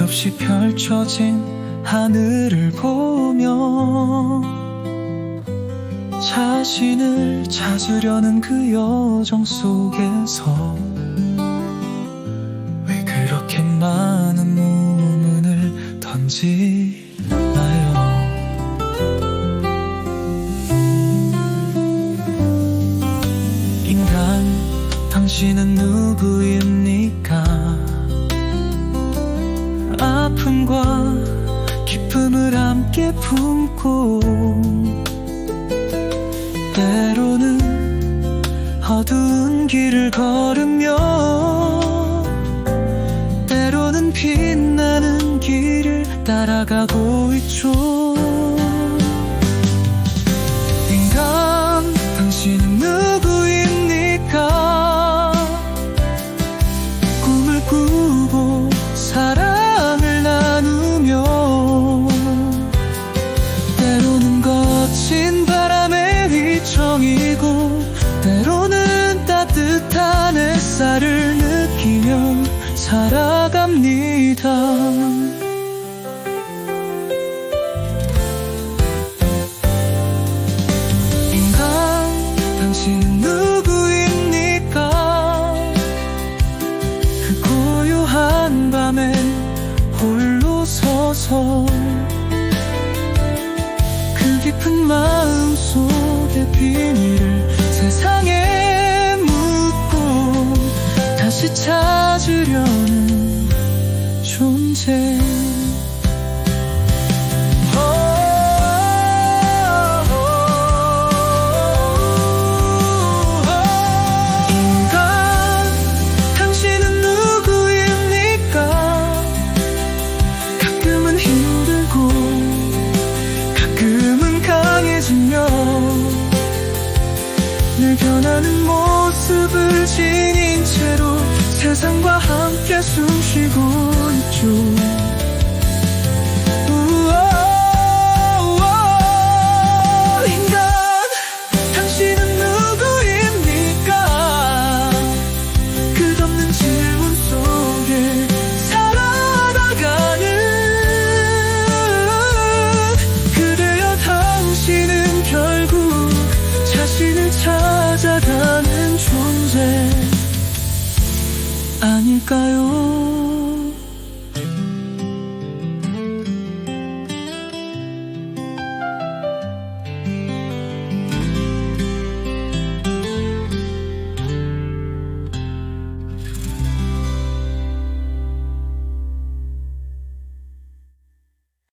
없이 펼쳐진 하늘을 보며 자신을 찾으려는 그 여정 속에서 왜 그렇게 많은 무문을 던지나요? 인간, 당신은 누구입니까? 아픔과 기쁨을 함께 품고 때로는 어두운 길을 걸으며 때로는 빛나는 길을 따라가고 있죠 살아갑니다 인간 당신은 누구입니까? 그 고요한 밤에 홀로 서서 그 깊은 마음 속의 비밀을 세상에 묻고 다시 찾으려는 강해지며 늘 변하는 모습을 지닌 채로 세상과 함께 숨쉬고 자신을 찾아가는 존재 아닐까요?